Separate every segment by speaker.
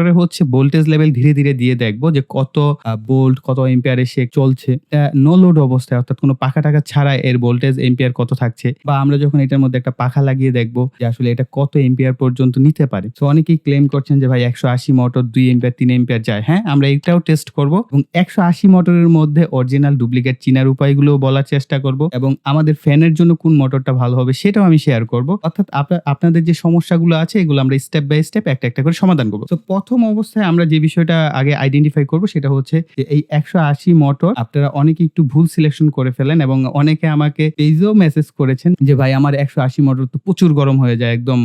Speaker 1: মোটরে হচ্ছে voltage level ধীরে ধীরে দিয়ে দেখব যে কত ভোল্ট কত এম্পিয়ারে সে চলছে। নো লোড অবস্থায়, অর্থাৎ কোনো পাখা টাকা ছাড়া এর ভোল্টেজ এম্পিয়ার কত থাকছে। বা আমরা যখন এটার মধ্যে একটা পাখা লাগিয়ে দেখব যে আসলে এটা কত এম্পিয়ার পর্যন্ত নিতে পারে। তো অনেকেই ক্লেম করছেন যে ভাই, একশো আশি মোটর দুই এম্পিয়ার তিন এম্পিয়ার যায়। হ্যাঁ আমরা এটাও টেস্ট করব এবং একশো আশি মোটরের মধ্যে অরিজিনাল ডুপ্লিকেট চিনার উপায়গুলো বলার চেষ্টা করব এবং আমাদের ফ্যানের জন্য কোন মোটরটা ভালো হবে সেটাও আমি শেয়ার করব। অর্থাৎ আপনা- আপনাদের যে সমস্যাগুলো আছে, এগুলো আমরা স্টেপ বাই স্টেপ একটা একটা করে সমাধান করব। তো প্রথম অবস্থায় আমরা যে বিষয়টা আগে আইডেন্টিফাই করব সেটা হচ্ছে যে এই একশো আশি মোটর আপনারা অনেকে একটু ভুল সিলেকশন করে ফেলেন এবং অনেকে আমাকে পেজেও মেসেজ করেছেন যে, ভাই, আমার একশো আশি মোটর তো প্রচুর গরম হয়ে যায়, একদম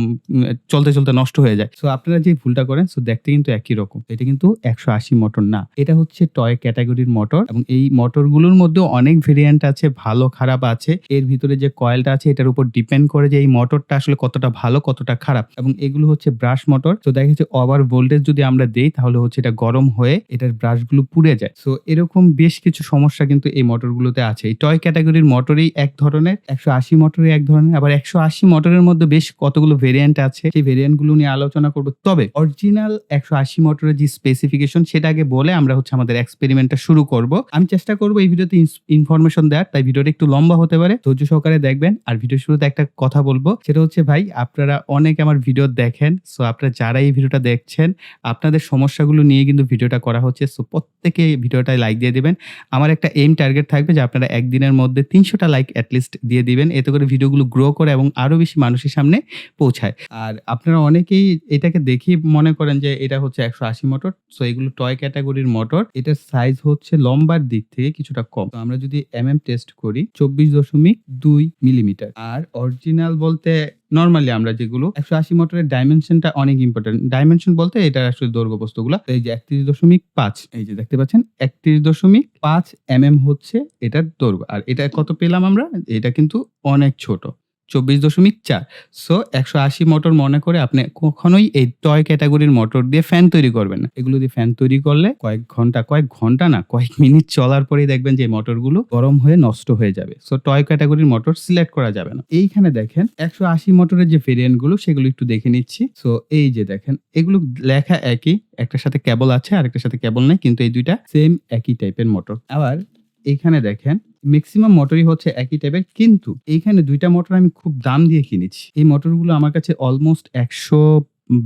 Speaker 1: চলতে চলতে নষ্ট হয়ে যায়। সো আপনারা যে ভুলটা করেন সো দেখতে কিন্তু একই রকম। এটা কিন্তু একশো আশি মোটর না। এটা হচ্ছে টয় ক্যাটাগরির মোটর এবং এই মোটরগুলোর মধ্যে অনেক ভেরিয়েন্ট আছে, ভালো, খারাপ আছে। এর ভিতরে যে কয়েলটা আছে, এটার উপর ডিপেন্ড করে যে এই মোটরটা আসলে কতটা ভালো, কতটা খারাপ। এবং এগুলো হচ্ছে ব্রাশ মোটর তো দেখা যাচ্ছে ওভার ভোল্টেজ যদি আমরা দেই, তাহলে হচ্ছে এটা গরম হয়ে এটার ব্রাশগুলো পুড়ে যায়। সো এরকম বেশ কিছু সমস্যা কিন্তু এই মোটরগুলোতে আছে। এই টয় ক্যাটাগরির মোটরই এক ধরনের, একশো আশি মোটরই এক ধরনের, আবার একশো আশি মোটরের মধ্যে বেশ কতগুলো ভেরিয়েন্ট আছে। সেই ভেরিয়েন্টগুলো নিয়ে আলোচনা করব। তবে অরিজিনাল একশো আশি মোটরের যে স্পেসিফিকেশন সেটা আগে বলে আমরা হচ্ছে আমাদের এক্সপেরিমেন্টটা শুরু করব। আমি চেষ্টা করব এই ভিডিওতে ইনফরমেশন দেওয়ার, তাই ভিডিওটা একটু লম্বা হতে পারে। ধৈর্য সহকারে দেখবেন। আর ভিডিও শুরুতে একটা কথা বলব। সেটা হচ্ছে, ভাই, আপনারা অনেক আমার ভিডিও দেখেন। সো আপনারা যারা এই ভিডিওটা দেখছেন আপনাদের সমস্যাগুলো নিয়ে কিন্তু ভিডিওটা করা হচ্ছে। সো প্রত্যেকে ভিডিওটায় লাইক দিয়ে দেবেন। আমার একটা এম টার্গেট থাকবে যে আপনারা একদিনের মধ্যে তিনশোটা লাইক অ্যাটলিস্ট দিয়ে দিবেন। এতে করে ভিডিওগুলো গ্রো করে এবং আরও বেশি মানুষের সামনে পৌঁছায়। আর আপনারা অনেকেই এটাকে দেখি মনে করেন যে এটা হচ্ছে একশো আশি মোটর সো এগুলো টয় ক্যাটাগরির মোটর এটার সাইজ হচ্ছে লম্বার দিক থেকে কিছুটা কম। তো আমরা যদি এম এম টেস্ট করি, চব্বিশ দশমিক দুই মিলিমিটার আর অরিজিনাল বলতে নর্মালি আমরা যেগুলো, একশো আশি মোটরের ডাইমেনশনটা অনেক ইম্পর্টেন্ট ডাইমেনশন বলতে এটা আসলে দৈর্ঘ্য বস্তুগুলো। এই যে একত্রিশ দশমিক পাঁচ, এই যে দেখতে পাচ্ছেন, একত্রিশ দশমিক পাঁচ এম হচ্ছে এটার দৈর্ঘ্য। আর এটা কত পেলাম আমরা? এটা কিন্তু অনেক ছোট। চব্বিশ দশমিক চার। সো একশো আশি মোটর মনে করে আপনি কখনোই এই টয় ক্যাটাগরির মোটর দিয়ে ফ্যান তৈরি করবেন না। এগুলো দিয়ে ফ্যান তৈরি করলে কয়েক ঘণ্টা কয়েক ঘণ্টা না, কয়েক মিনিট চলার পরেই দেখবেন যে মোটরগুলো গরম হয়ে নষ্ট হয়ে যাবে। সো টয় ক্যাটাগরির মোটর সিলেক্ট করা যাবে না। এইখানে দেখেন একশো আশি মোটরের যে ভেরিয়েন্টগুলো, সেগুলো একটু দেখে নিচ্ছি। সো এই যে দেখেন, এগুলো লেখা একই, একটার সাথে কেবল আছে আর একটার সাথে কেবল নেই, কিন্তু এই দুইটা সেম একই টাইপের মোটর আবার এইখানে দেখেন ম্যাক্সিমাম মোটরই হচ্ছে একই টাইপের কিন্তু এইখানে দুইটা মোটর আমি খুব দাম দিয়ে কিনেছি। এই মোটরগুলো আমার কাছে অলমোস্ট একশো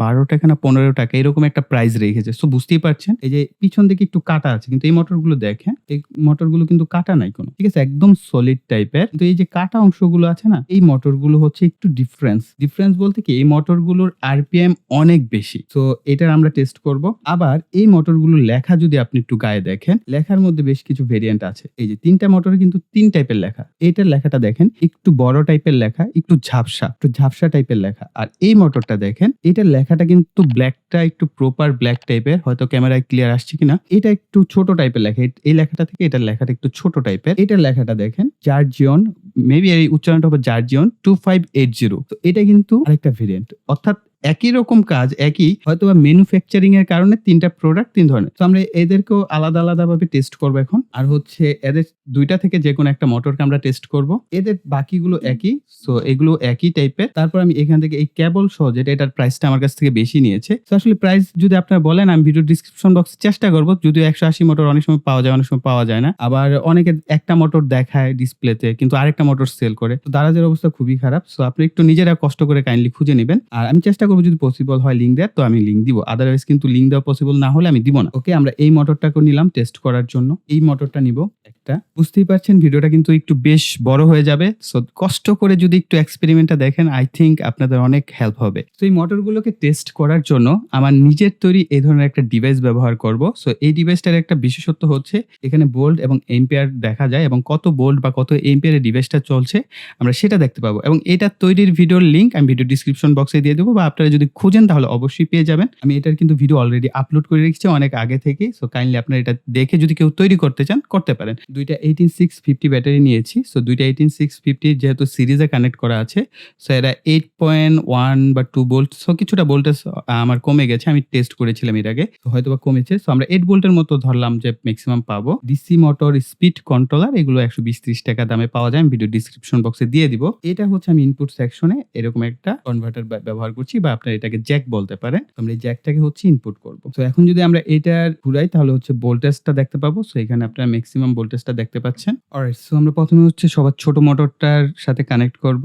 Speaker 1: বারো টাকা না পনেরো টাকা, এরকম একটা প্রাইস রেখেছে। সো বুঝতেই পারছেন? এই যে পিছন দিকে একটু কাটা আছে, কিন্তু এই মোটরগুলো দেখেন, এই মোটরগুলো কিন্তু কাটা নাই কোনো। ঠিক আছে, একদম সলিড টাইপের কিন্তু এই যে কাটা অংশগুলো আছে না, এই মোটরগুলো হচ্ছে একটু ডিফারেন্স ডিফারেন্স বলতে কি, এই মোটরগুলোর আরপিএম অনেক বেশি। তো এটার আমরা টেস্ট করব। আবার এই মোটরগুলো লেখা যদি আপনি একটু গায়ে দেখেন, লেখার মধ্যে বেশ কিছু ভেরিয়েন্ট আছে। এই যে তিনটা মোটর কিন্তু তিন টাইপের লেখা। এইটার লেখাটা দেখেন, একটু বড় টাইপের লেখা, একটু ঝাপসা একটু ঝাপসা টাইপের লেখা। আর এই মোটরটা দেখেন, এটার লেখাটা কিন্তু ব্ল্যাকটা একটু প্রপার ব্ল্যাক টাইপের হয়তো ক্যামেরায় ক্লিয়ার আসছে কিনা। এটা একটু ছোট টাইপের লেখা। এই- লেখাটা থেকে এটার লেখাটা একটু ছোট টাইপের এটার লেখাটা দেখেন জার্জিয়ন মেবি এই উচ্চারণটা হবে জার্জিয়ন টু ফাইভ এইট জিরো তো এটা কিন্তু আরেকটা ভেরিয়েন্ট অর্থাৎ একই রকম কাজ একই হয়তো বা ম্যানুফ্যাকচারিং এর কারণে তিনটা প্রোডাক্ট তিন ধরনের। তো আমরা এদেরকেও আলাদা আলাদা ভাবে টেস্ট করব এখন। আর হচ্ছে এদের দুইটা থেকে যে কোনো একটা মোটরকে আমরা টেস্ট করব। এদের বাকিগুলো একই সো এগুলো একই টাইপের তারপর আমি এখান থেকে এই কেবল সহ যেটা এটার প্রাইসটা আমার কাছ থেকে বেশি নিয়েছে। তো আসলে প্রাইস যদি আপনারা বলেন আমি ভিডিও ডিসক্রিপশন বক্সে চেষ্টা করব। যদিও একশো আশি মোটর অনেক সময় পাওয়া যায় অনেক সময় পাওয়া যায় না। আবার অনেকে একটা মোটর দেখায় ডিসপ্লেতে কিন্তু আরেকটা মোটর সেল করে। তো দারাজের অবস্থা খুবই খারাপ। সো আপনি একটু নিজেরা কষ্ট করে কাইন্ডলি খুঁজে নেবেন। আর আমি চেষ্টা করব যদি পসিবল হয় লিঙ্ক দেয় তো আমি লিঙ্ক দিব। আদারওয়াইজ কিন্তু লিঙ্ক দেওয়া পসিবল না হলে আমি দিব না। ওকে আমরা এই মোটরটাকে নিলাম টেস্ট করার জন্য। এই মোটরটা নিব। একটা। বুঝতেই পারছেন, ভিডিওটা কিন্তু একটু বেশ বড় হয়ে যাবে। সো কষ্ট করে যদি একটু এক্সপেরিমেন্টটা দেখেন আই থিঙ্ক আপনাদের অনেক হেল্প হবে। তো এই মোটরগুলোকে টেস্ট করার জন্য আমার নিজের তৈরি এই ধরনের একটা ডিভাইস ব্যবহার করব। সো এই ডিভাইসটার একটা বিশেষত্ব হচ্ছে, এখানে বোল্ড এবং এম্পিয়ার দেখা যায় এবং কত বোল্ড বা কত এম্পিয়ারের ডিভাইসটা চলছে, আমরা সেটা দেখতে পাবো। এবং এটা তৈরির ভিডিওর লিঙ্ক আমি ভিডিও ডিসক্রিপশন বক্সে দিয়ে দেবো বা আপনারা যদি খুঁজেন, তাহলে অবশ্যই পেয়ে যাবেন। আমি এটার কিন্তু ভিডিও অলরেডি আপলোড করে রেখেছি অনেক আগে থেকে সো কাইন্ডলি আপনারা এটা দেখে যদি কেউ তৈরি করতে চান, করতে পারেন। দুইটা এইটিন সিক্স ফিফটি ব্যাটারি নিয়েছি। সো দুইটা এইটিন সিক্স ফিফটি যেহেতু সিরিজে কানেক্ট করা আছে সো এরা এইট পয়েন্ট ওয়ান বা টু বোল্ট সো কিছুটা ভোল্টেজ আমার কমে গেছে। আমি টেস্ট করেছিলাম এর আগে হয়তো বা কমেছে। সো আমরা এইট ভোল্টের মতো ধরলাম যে ম্যাক্সিমাম পাবো। ডিসি মোটর স্পিড কন্ট্রোলার এগুলো একশো বিশ ত্রিশ টাকা দামে পাওয়া যায়। আমি ভিডিও ডিসক্রিপশন বক্সে দিয়ে দিব। এটা হচ্ছে আমি ইনপুট সেকশনে এরকম একটা কনভার্টার ব্যবহার করছি বা আপনার এটাকে জ্যাক বলতে পারেন। আমরা এই জ্যাকটাকে হচ্ছে ইনপুট করব। তো এখন যদি আমরা এটার ঘুরাই, তাহলে হচ্ছে ভোল্টেজটা দেখতে পাবো। সো এখানে আপনার ম্যাক্সিমাম ভোল্টেজটা দেখতে পাচ্ছেন? অলরাইট সো আমরা প্রথমে হচ্ছে সবার ছোট মোটরটার সাথে কানেক্ট করব।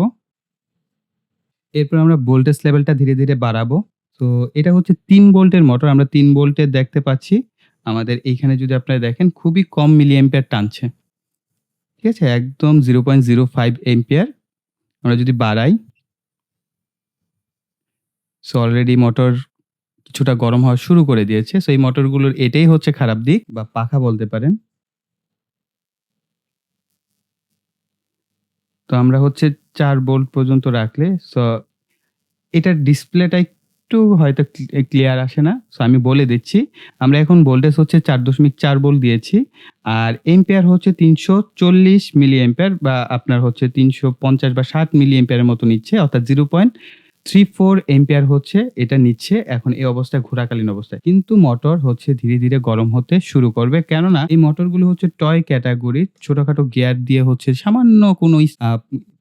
Speaker 1: এরপর আমরা ভোল্টেজ লেভেলটা ধীরে ধীরে বাড়াবো। তো এটা হচ্ছে তিন ভোল্টের মোটর আমরা তিন ভোল্টের দেখতে পাচ্ছি। আমাদের এইখানে যদি আপনারা দেখেন, খুবই কম মিলি এম্পিয়ার টানছে। ঠিক আছে? একদম zero point zero five ampere আমরা যদি বাড়াই সো অলরেডি মোটর কিছুটা গরম হওয়া শুরু করে দিয়েছে। সো এই মোটরগুলোর এটাই হচ্ছে খারাপ দিক, বা পাখা বলতে পারেন। তো আমরা হচ্ছে চার বোল্ট পর্যন্ত রাখলে সো এটার ডিসপ্লেটা একটু হয়তো ক্লিয়ার আসে না সো আমি বলে দিচ্ছি। আমরা এখন ভোল্টেজ হচ্ছে চার দশমিক চার বোল্ট দিয়েছি, আর এম্পিয়ার হচ্ছে তিনশো চল্লিশ মিলি এম্পিয়ার বা আপনার হচ্ছে তিনশো পঞ্চাশ বা ষাট মিলি এম্পিয়ারের মতো নিচ্ছে, অর্থাৎ zero point three four ampere হচ্ছে, এটা নিচ্ছে, এখন এই অবস্থায় ঘোরাকালীন অবস্থায়। কিন্তু মোটর হচ্ছে ধীরে ধীরে গরম হতে শুরু করবে। কেননা এই মোটরগুলো হচ্ছে টয় ক্যাটাগরির ছোটখাটো গিয়ার দিয়ে হচ্ছে সামান্য কোনো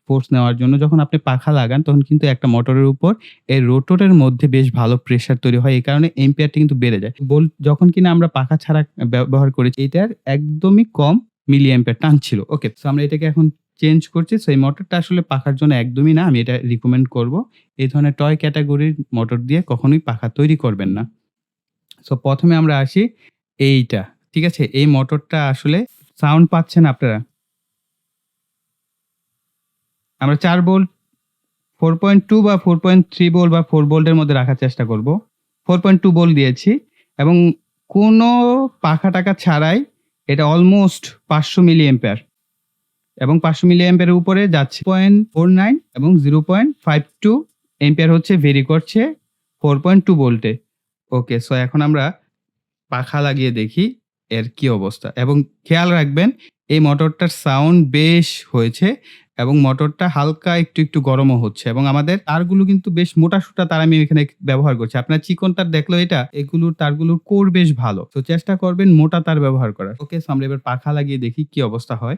Speaker 1: ফোর্স নেওয়ার জন্য যখন আপনি পাখা লাগান, তখন কিন্তু একটা মোটরের উপর এই রোটরের মধ্যে বেশ ভালো প্রেসার তৈরি হয়। এই কারণে এম্পিয়ারটা কিন্তু বেড়ে যায়। বল, যখন কিনা আমরা পাখা ছাড়া ব্যবহার করেছি, এটার একদমই কম মিলি এম্পিয়ার টানছিল ওকে তো আমরা এটাকে এখন চেঞ্জ করছি। সেই মোটরটা আসলে পাখার জন্য একদমই না, আমি এটা রিকমেন্ড করব। এই ধরনের টয় ক্যাটাগরির মোটর দিয়ে কখনোই পাখা তৈরি করবেন না। সো প্রথমে আমরা আসি এইটা, ঠিক আছে? এই মোটরটা আসলে সাউন্ড পাচ্ছেন আপনারা? আমরা চার বোল্ট ফোর পয়েন্ট টু বা ফোর পয়েন্ট থ্রি বোল্ট বা ফোর বোল্টের মধ্যে রাখার চেষ্টা করব। ফোর পয়েন্ট টু বোল্ট দিয়েছি এবং কোনো পাখা টাকা ছাড়াই এটা অলমোস্ট পাঁচশো মিলি এম্পেয়ার এবং পাঁচশো মিলি এম্পের উপরে যাচ্ছে পয়েন্ট ফোর নাইন এবং zero point five two ampere হচ্ছে ভেরি করছে ফোর পয়েন্ট টু ভোল্টে ওকে সো এখন আমরা পাখা লাগিয়ে দেখি এর কি অবস্থা। এবং খেয়াল রাখবেন, এই মোটরটার সাউন্ড বেশ হয়েছে এবং মোটরটা হালকা একটু একটু গরমও হচ্ছে এবং আমাদের তারগুলো কিন্তু বেশ মোটা সুটা তার আমি এখানে ব্যবহার করছি। আপনার চিকন তার দেখল এটা, এগুলোর তারগুলোর কোর বেশ ভালো। তো চেষ্টা করবেন মোটা তার ব্যবহার করার। ওকে আমরা এবার পাখা লাগিয়ে দেখি কি অবস্থা হয়।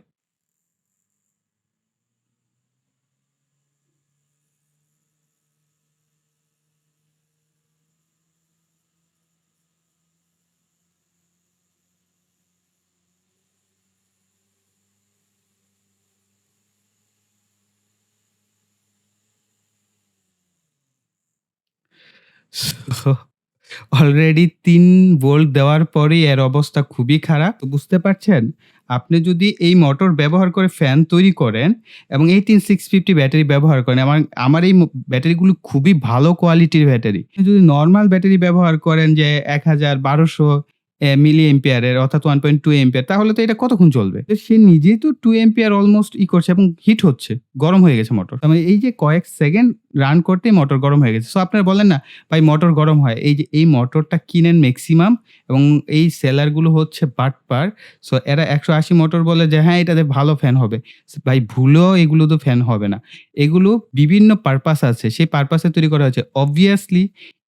Speaker 1: অলরেডি তিন বোল্ট দেওয়ার পরেই এর অবস্থা খুবই খারাপ। তো বুঝতে পারছেন? আপনি যদি এই মোটর ব্যবহার করে ফ্যান তৈরি করেন এবং এই তিন সিক্স ফিফটি ব্যাটারি ব্যবহার করেন, আমার আমার এই ব্যাটারিগুলো খুবই ভালো কোয়ালিটির ব্যাটারি। যদি নর্মাল ব্যাটারি ব্যবহার করেন যে এক হাজার বারোশো মিলি এম্পিয়ারের অর্থাৎ ওয়ান পয়েন্ট টু এম্পিয়ার তাহলে তো এটা কতক্ষণ চলবে? সে নিজেই তো টু এম্পিয়ার অলমোস্ট ই করছে এবং হিট হচ্ছে, গরম হয়ে গেছে মোটর মানে এই যে কয়েক সেকেন্ড রান করতে মোটর গরম হয়ে গেছে। সো আপনারা বলেন না, ভাই মোটর গরম হয়। এই যে, এই মোটরটা কিনেন ম্যাক্সিমাম এবং এই সেলারগুলো হচ্ছে পার। সো এরা একশো আশি মোটর বলে যে হ্যাঁ এটাতে ভালো ফ্যান হবে। ভাই, ভুলেও এগুলো তো ফ্যান হবে না। এগুলো বিভিন্ন পারপাস আছে। সেই পারপাসে তৈরি করা হয়েছে। অবভিয়াসলি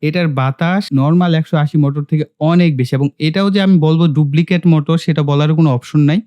Speaker 1: এটার বাতাস নর্মাল একশো আশি মোটর থেকে অনেক বেশি এবং এটাও যে আমি বলব ডুপ্লিকেট মোটর সেটা বলার কোনো অপশন নাই।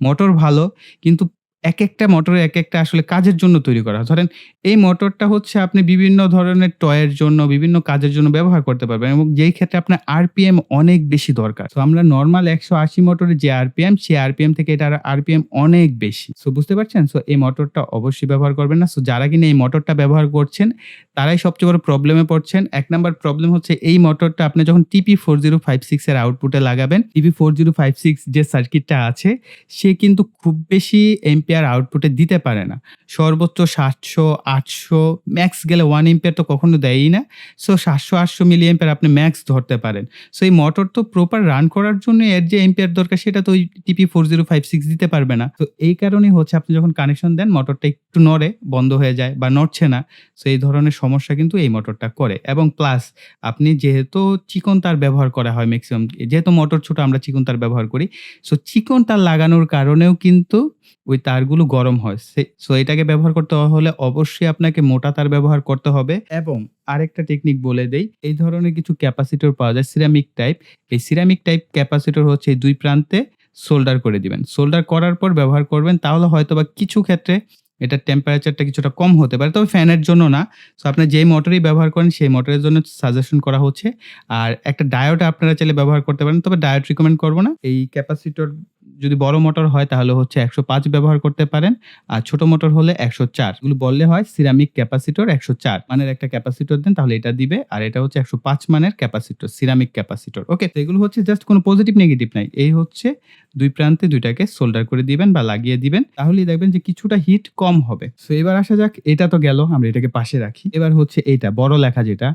Speaker 1: মোটর ভালো, কিন্তু এক একটা মোটরের এক একটা আসলে কাজের জন্য তৈরি করা ধরেন এই মোটরটা হচ্ছে আপনি বিভিন্ন ধরনের টয়ের জন্য, বিভিন্ন কাজের জন্য ব্যবহার করতে পারবেন এবং যেই ক্ষেত্রে আপনার আরপিএম অনেক বেশি দরকার। তো আমরা নর্মাল একশো আশি মোটরের যে আরপিএম সেই আরপিএম থেকে এটার আরপিএম অনেক বেশি। সো বুঝতে পারছেন? সো এই মোটরটা অবশ্যই ব্যবহার করবেন না। সো যারা কিনা এই মোটরটা ব্যবহার করছেন, তারাই সবচেয়ে বড় প্রবলেমে পড়ছেন। এক নাম্বার প্রবলেম হচ্ছে এই মোটরটা আপনি যখন TP four zero five six এর আউটপুটে লাগাবেন TP four zero five six যে সার্কিটটা আছে, সে কিন্তু খুব বেশি এম্পিয়ার আউটপুটে দিতে পারে না। সর্বোচ্চ সাতশো, আটশো ম্যাক্স গেলে ওয়ান এম্পিয়ার তো কখনো দেয়ই না। সো সাতশো, আটশো মিলি এম্পিয়ার আপনি ম্যাক্স ধরতে পারেন। সো এই মোটর তো প্রপার রান করার জন্য এর যে এম্পিয়ার দরকার, সেটা তো ওই TP four zero five six দিতে পারবে না। তো এই কারণেই হচ্ছে আপনি যখন কানেকশন দেন মোটরটা একটু নড়ে, বন্ধ হয়ে যায় বা নড়ছে না। সো এই ধরনের সমস্যা কিন্তু এই মোটরটা করে এবং প্লাস আপনি যেহেতু চিকন তার ব্যবহার করা হয় ম্যাক্সিমাম যেহেতু মোটর ছোট আমরা চিকন তার ব্যবহার করি। সো চিকন তার লাগানোর কারণেও কিন্তু ওই তারগুলো গরম হয়। সে এটাকে ব্যবহার করতে হলে অবশ্যই আপনাকে মোটা তার ব্যবহার করতে হবে এবং আরেকটা টেকনিক বলে দেই। এই ধরনের কিছু ক্যাপাসিটর পাওয়া যায় সিরামিক টাইপ। এই সিরামিক টাইপ ক্যাপাসিটর হচ্ছে ২ প্রান্তে সোল্ডার করে দিবেন। সোল্ডার করার পর ব্যবহার করবেন তাহলে হয়তো বা কিছু ক্ষেত্রে এটার টেম্পারেচারটা কিছুটা কম হতে পারে। তবে ফ্যানের জন্য না। সো আপনি যেই মোটরই ব্যবহার করেন, সেই মোটরের জন্য সাজেশন করা হচ্ছে। আর একটা ডায়োড আপনারা চাইলে ব্যবহার করতে পারেন। তবে ডায়োড রিকমেন্ড করব না। এই ক্যাপাসিটর যদি বড় মোটর হয় তাহলে হচ্ছে ১০৫ ব্যবহার করতে পারেন। আর ছোট মোটর হলে ১০৪ এগুলো বললে হয় সিরামিক ক্যাপাসিটর ১০৪ মানের একটা ক্যাপাসিটর দেন তাহলে এটা দিবে। আর এটা হচ্ছে ১০৫ মানের ক্যাপাসিটর, সিরামিক ক্যাপাসিটর। ওকে? তো এগুলো হচ্ছে জাস্ট কোনো পজিটিভ নেগেটিভ নাই। এই হচ্ছে দুই প্রান্তে দুইটাকে সোল্ডার করে দিবেন বা লাগিয়ে দিবেন। তাহলেই দেখবেন যে কিছুটা হিট কম হবে। সো এবার আসা যাক এটা তো গেল আমরা এটাকে পাশে রাখি। এবার হচ্ছে এইটা বড় লেখা যেটা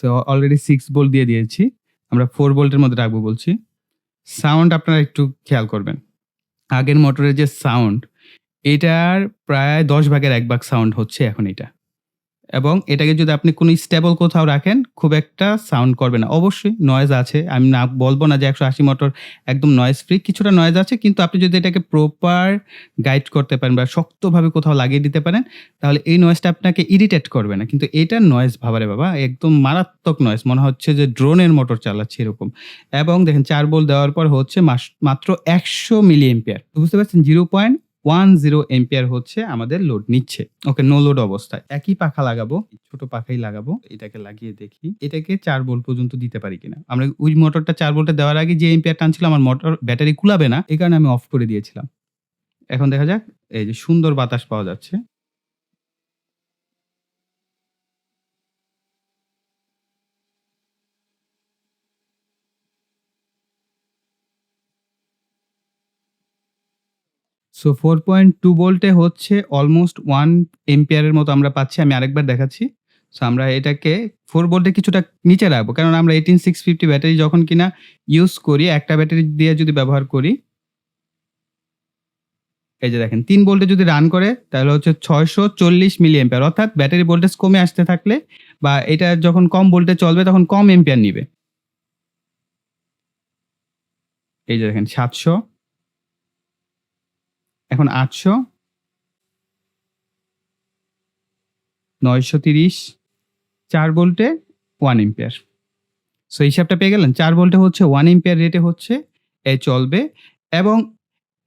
Speaker 1: সো অলরেডি সিক্স বোল্ট দিয়ে দিয়েছি। আমরা ফোর বোল্টের মধ্যে রাখব বলছি। সাউন্ড আপনারা একটু খেয়াল করবেন। আগের মোটরের যে সাউন্ড এটার প্রায় ১০ ভাগের এক ভাগ সাউন্ড হচ্ছে এখন এটা। এবং এটাকে যদি আপনি কোনো স্টেবল কোথাও রাখেন, খুব একটা সাউন্ড করবে না। অবশ্যই নয়েজ আছে। আমি না বলব না যে ১৮০ মোটর একদম নয়েজ ফ্রি। কিছুটা নয়েজ আছে, কিন্তু আপনি যদি এটাকে প্রপার গাইড করতে পারেন বা শক্তভাবে কোথাও লাগিয়ে দিতে পারেন, তাহলে এই নয়েজটা আপনাকে ইরিটেট করবে না। কিন্তু এটার নয়েজ ভাবারে বাবা, একদম মারাত্মক নয়েজ। মনে হচ্ছে যে ড্রোনের মোটর চালাচ্ছি এরকম। এবং দেখেন ৪ ভোল্ট দেওয়ার পর হচ্ছে মাত্র ১০০ মিলি অ্যাম্পিয়ার। বুঝতে পারছেন 0.10 এম্পিয়ার হচ্ছে আমাদের লোড নিচ্ছে। ওকে নো লোড অবস্থায়। একই পাখা লাগাবো। ছোট পাখাই লাগাবো। এটাকে লাগিয়ে দেখি। এটাকে চার বোল্ট পর্যন্ত দিতে পারি কিনা। আমরা ওই মোটরটা চার বোল্টে দেওয়ার আগে যে এম্পিয়ার টানছিল, আমার মোটর ব্যাটারি কুলাবে না। এই কারণে আমি অফ করে দিয়েছিলাম। এখন দেখা যাক, এই যে সুন্দর বাতাস পাওয়া যাচ্ছে। সো 4.2 ভোল্টে হচ্ছে অলমোস্ট 1 অ্যাম্পিয়ারের মতো আমরা পাচ্ছি। আমি আরেকবার দেখাচ্ছি। সো আমরা এটাকে ফোর ভোল্টে কিছুটা নিচে রাখব। কারণ আমরা 18650 ব্যাটারি যখন কিনা ইউজ করি, একটা ব্যাটারি দিয়ে যদি ব্যবহার করি, এই যে দেখেন, তিন ভোল্টে যদি রান করে, তাহলে হচ্ছে ৬৪০ মিলি অ্যাম্পিয়ার অর্থাৎ ব্যাটারি ভোল্টেজ কমে আসতে থাকলে বা এটা যখন কম ভোল্টে চলবে, তখন কম অ্যাম্পিয়ার নিবে। এই যে দেখেন ৭০০ এখন ৮০০ ৯৩০ ৪ ভোল্টে 1 অ্যাম্পিয়ার। সো হিসাবটা পেয়ে গেলেন? চার ভোল্টে হচ্ছে 1 অ্যাম্পিয়ার রেটে হচ্ছে, এ চলবে এবং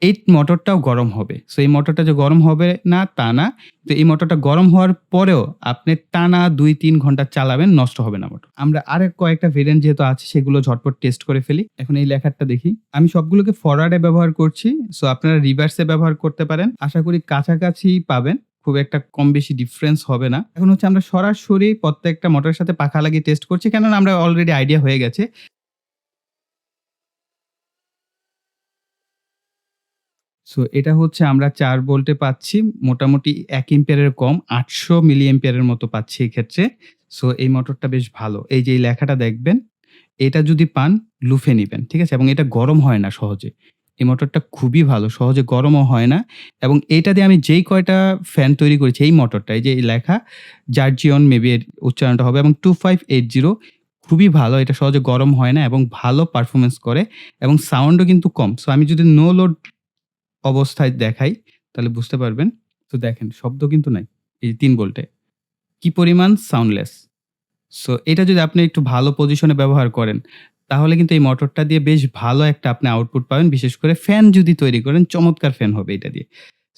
Speaker 1: এই মোটরটাও গরম হবে। সো এই মোটরটা যে গরম হবে না, তা না। তো এই মোটরটা গরম হওয়ার পরেও আপনি টানা ২-৩ ঘণ্টা চালাবেন, নষ্ট হবে না মোটর। আমরা আরেক কয়েকটা ভেরিয়েন্ট যেহেতু আছে, সেগুলো ঝটপট টেস্ট করে ফেলি। এখন এই লেখারটা দেখি। আমি সবগুলোকে ফরওয়ার্ডে ব্যবহার করছি। সো আপনারা রিভার্সে ব্যবহার করতে পারেন। আশা করি কাছাকাছি পাবেন। খুব একটা কম বেশি ডিফারেন্স হবে না। এখন হচ্ছে আমরা সরাসরি প্রত্যেকটা মোটরের সাথে পাখা লাগিয়ে টেস্ট করছি। কেননা আমরা অলরেডি আইডিয়া হয়ে গেছে। সো এটা হচ্ছে আমরা চার ভোল্টে পাচ্ছি, মোটামুটি ১ অ্যাম্পিয়ারের কম ৮০০ মিলি অ্যাম্পিয়ারের মতো পাচ্ছি এক্ষেত্রে। সো এই মোটরটা বেশ ভালো। এই যে এই লেখাটা দেখবেন। এটা যদি পান, লুফে নিবেন। ঠিক আছে? এবং এটা গরম হয় না সহজে। এই মোটরটা খুবই ভালো। সহজে গরমও হয় না এবং এইটা দিয়ে আমি যেই কয়টা ফ্যান তৈরি করেছি, এই মোটরটা এই যে এই লেখা জার্জিয়ন মেবি এর উচ্চারণটা হবে, এবং 2580 খুবই ভালো। এটা সহজে গরম হয় না এবং ভালো পারফরমেন্স করে, এবং সাউন্ডও কিন্তু কম। সো আমি যদি নো লোড অবস্থায় দেখাই, তাহলে বুঝতে পারবেন। তো দেখেন, শব্দ কিন্তু নাই। এই ৩ ভোল্টে। কি পরিমাণ সাউন্ডলেস। সো এটা যদি আপনি একটু ভালো পজিশনে ব্যবহার করেন, তাহলে কিন্তু এই মোটরটা দিয়ে বেশ ভালো একটা আপনি আউটপুট পাবেন। বিশেষ করে ফ্যান যদি তৈরি করেন, চমৎকার ফ্যান হবে এটা দিয়ে।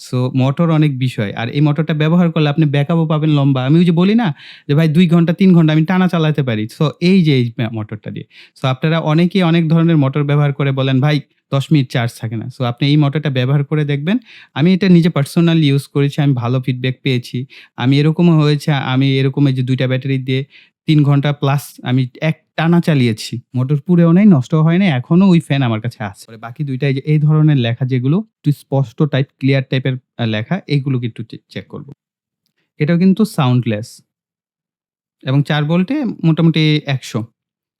Speaker 1: সো মোটর অনেক বিষয়। আর এই মোটরটা ব্যবহার করলে আপনি ব্যাকআপও পাবেন লম্বা। আমি ওই যে বলি না যে, ভাই, দুই ঘণ্টা, তিন ঘণ্টা আমি টানা চালাতে পারি। সো এই যে, এই মোটরটা দিয়ে। সো আপনারা অনেকেই অনেক ধরনের মোটর ব্যবহার করে বলেন, ভাই ১০ মিনিট চার্জ থাকে না। সো আপনি এই মোটরটা ব্যবহার করে দেখবেন। আমি এটা নিজে পার্সোনালি ইউজ করেছি। আমি ভালো ফিডব্যাক পেয়েছি। আমি এরকমও হয়েছে আমি এরকম যে, দুইটা ব্যাটারি দিয়ে ৩ ঘণ্টা প্লাস আমি এক টানা চালিয়েছি। মোটর পুড়েও নাই, নষ্ট হয় নাই। এখনও ওই ফ্যান আমার কাছে আছে। বাকি ২ টা এই ধরনের লেখা যেগুলো একটু স্পষ্ট টাইপ ক্লিয়ার টাইপের লেখা এগুলোকে একটু চেক করব। এটাও কিন্তু সাউন্ডলেস। এবং ৪ ভোল্টে মোটামুটি ১০০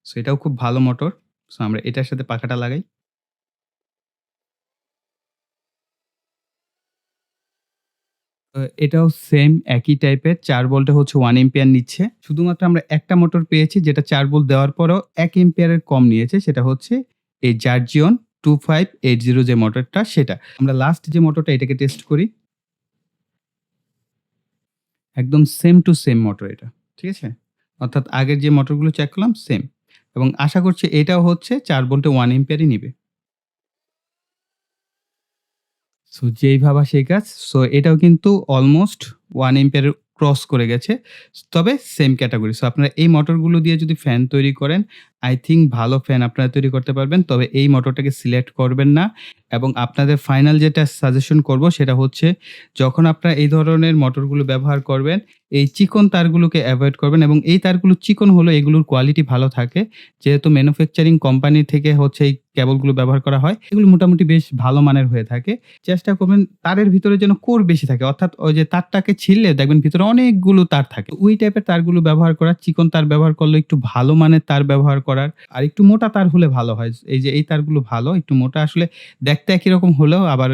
Speaker 1: সো এটাও খুব ভালো মোটর। সো আমরা এটার সাথে পাখাটা লাগাই। এটাও সেম একই টাইপের ৪ ভোল্টে হচ্ছে ওয়ান এম্পিয়ার নিচ্ছে। শুধুমাত্র আমরা একটা মোটর পেয়েছি, যেটা ৪ ভোল্ট দেওয়ার পরেও এক এম্পিয়ারের কম নিয়েছে। সেটা হচ্ছে এই জার্জিয়ন 2580 যে মোটরটা সেটা। আমরা লাস্ট যে মোটরটা এটাকে টেস্ট করি। একদম সেম টু সেম মোটর এটা। ঠিক আছে? অর্থাৎ আগের যে মোটরগুলো চেক করলাম সেম। এবং আশা করছি এটাও হচ্ছে ৪ ভোল্টে 1 এম্পিয়ারই নিবে। সো যেই ভাবা সেই কাজ। সো এটাও কিন্তু অলমোস্ট ওয়ান এম্পের ক্রস করে গেছে। তবে সেম ক্যাটাগরি সো আপনারা এই মোটরগুলো দিয়ে যদি ফ্যান তৈরি করেন, আই থিঙ্ক ভালো ফ্যান আপনারা তৈরি করতে পারবেন। তবে এই মোটরটাকে সিলেক্ট করবেন না। এবং আপনাদের ফাইনাল যেটা সাজেশন করব সেটা হচ্ছে যখন আপনারা এই ধরনের মোটরগুলো ব্যবহার করবেন, এই চিকন তারগুলোকে অ্যাভয়েড করবেন এবং এই তারগুলো চিকন হলেও এগুলোর কোয়ালিটি ভালো থাকে। যেহেতু ম্যানুফ্যাকচারিং কোম্পানি থেকে হচ্ছে এই কেবলগুলো ব্যবহার করা হয়। এগুলো মোটামুটি বেশ ভালো মানের হয়ে থাকে। চেষ্টা করবেন তারের ভিতরে যেন কোর বেশি থাকে। অর্থাৎ ওই যে তারটাকে ছিঁড়লে দেখবেন ভিতরে অনেকগুলো তার থাকে। ওই টাইপের তারগুলো ব্যবহার করা, চিকন তার ব্যবহার করলে একটু ভালো মানের তার ব্যবহার করার। আর একটু মোটা তার হলে ভালো হয়। এই যে এই তারগুলো ভালো, একটু মোটা আসলে দেখতে একই রকম হলেও আবার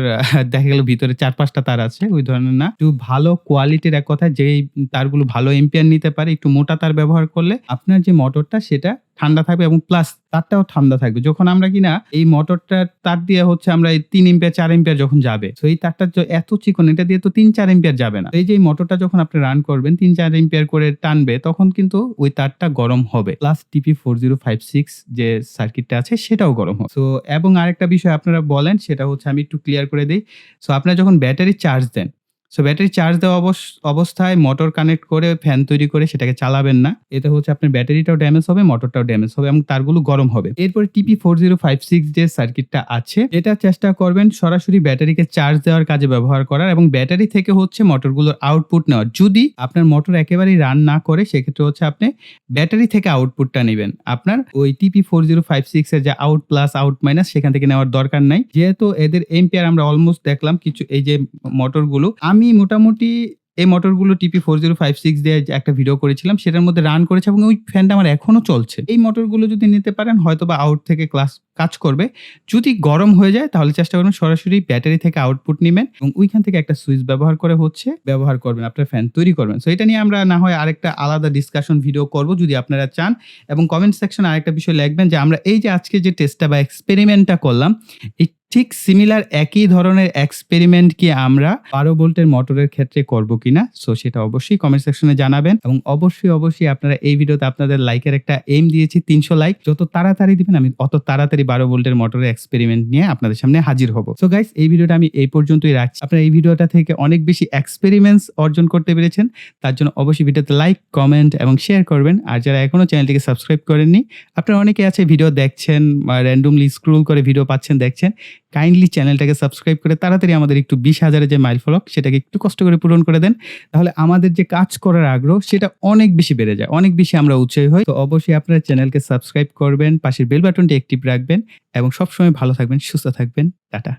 Speaker 1: দেখা গেল ভিতরে চার পাঁচটা তার আছে। ওই ধরনের না। একটু ভালো কোয়ালিটির এক কথা যেই তারগুলো ভালো এম্পিয়ার নিতে পারে, একটু মোটা তার ব্যবহার করলে আপনার যে মোটরটা সেটা ঠান্ডা থাকবে এবং প্লাস তারটাও ঠান্ডা থাকবে। যখন আমরা কিনা এই মোটরটার তার দিয়ে হচ্ছে আমরা এই তিন এম্পিয়ার চার এম্পিয়ার যখন যাবে। সো এই তারটা এত চিকন এটা দিয়ে তো ৩-৪ এম্পিয়ার যাবে না। এই যে মোটরটা যখন আপনি রান করবেন ৩-৪ এম্পিয়ার করে টানবে তখন কিন্তু ওই তারটা গরম হবে। প্লাস TP4056 যে সার্কিটটা আছে সেটাও গরম হবে। সো এবং আরেকটা বিষয় আপনারা বলেন সেটা হচ্ছে আমি একটু ক্লিয়ার করে দিই সো আপনারা যখন ব্যাটারি চার্জ দেন, সো ব্যাটারি চার্জ দেওয়া অবস অবস্থায় মোটর কানেক্ট করে ফ্যান তৈরি করে সেটাকে চালাবেন না। এতে হচ্ছে আপনার ব্যাটারিটাও ড্যামেজ হবে, মোটরটাও ড্যামেজ হবে এবং তারগুলো গরম হবে। এরপরে TP4056 যে সার্কিটটা আছে এটা চেষ্টা করবেন সরাসরি ব্যাটারিকে চার্জ দেওয়ার কাজে ব্যবহার করার এবং ব্যাটারি থেকে হচ্ছে মোটরগুলোর আউটপুট নেওয়ার। যদি আপনার মোটর একেবারেই রান না করে সেক্ষেত্রে হচ্ছে আপনি ব্যাটারি থেকে আউটপুটটা নেবেন আপনার ওই TP4056 এর যে আউট প্লাস আউট মাইনাস সেখান থেকে নেওয়ার দরকার নাই। যেহেতু এদের এম্পিয়ার আমরা অলমোস্ট দেখলাম কিছু এই যে মোটরগুলো আমি মোটামুটি এই মোটরগুলো TP4056 দিয়ে একটা ভিডিও করেছিলাম। সেটার মধ্যে রান করেছে এবং ওই ফ্যানটা আমার এখনও চলছে। এই মোটরগুলো যদি নিতে পারেন হয়তো বা আউট থেকে ক্লাস কাজ করবে। যদি গরম হয়ে যায়, তাহলে চেষ্টা করবেন সরাসরি ব্যাটারি থেকে আউটপুট নেবেন এবং ওইখান থেকে একটা সুইচ ব্যবহার করে হচ্ছে ব্যবহার করবেন। আপনার ফ্যান তৈরি করবেন। সো এটা নিয়ে আমরা না হয় আরেকটা আলাদা ডিসকাশন ভিডিও করব যদি আপনারা চান এবং কমেন্ট সেকশনে আরেকটা বিষয় লিখবেন যে আমরা এই যে আজকে যে টেস্টটা বা এক্সপেরিমেন্টটা করলাম, এই ঠিক সিমিলার একই ধরনের এক্সপেরিমেন্ট কি আমরা ১২ ভোল্টের মোটরের ক্ষেত্রে করব কিনা? সো সেটা অবশ্যই কমেন্ট সেকশনে জানাবেন এবং অবশ্যই, অবশ্যই আপনারা এই ভিডিওতে আপনাদের লাইকের একটা এম দিয়েছি ৩০০ লাইক। যত তাড়াতাড়ি দিবেন আমি অত তাড়াতাড়ি ১২ ভোল্টের মোটরের এক্সপেরিমেন্ট নিয়ে আপনাদের সামনে হাজির হব। সো গাইস এই ভিডিওটা আমি এই পর্যন্তই রাখছি। আপনারা এই ভিডিওটা থেকে অনেক বেশি এক্সপেরিমেন্টস অর্জন করতে পেরেছেন। তার জন্য অবশ্যই ভিডিওতে লাইক, কমেন্ট এবং শেয়ার করবেন। আর যারা এখনও চ্যানেলটিকে সাবস্ক্রাইব করেননি, আপনারা অনেকে আছে ভিডিও দেখছেন র‍্যান্ডমলি স্ক্রল করে ভিডিও পাচ্ছেন, দেখছেন। কাইন্ডলি চ্যানেলটাকে সাবস্ক্রাইব করে তাড়াতাড়ি আমাদের একটু বিশ হাজারের যে মাইল ফলক সেটাকে একটু কষ্ট করে পূরণ করে দেন। তাহলে আমাদের যে কাজ করার আগ্রহ সেটা অনেক বেশি বেড়ে যায়। অনেক বেশি আমরা উৎসাহী হই। তো অবশ্যই আপনারা চ্যানেলকে সাবস্ক্রাইব করবেন, পাশের বেল বাটনটি অ্যাক্টিভ রাখবেন এবং সবসময় ভালো থাকবেন, সুস্থ থাকবেন। টাটা।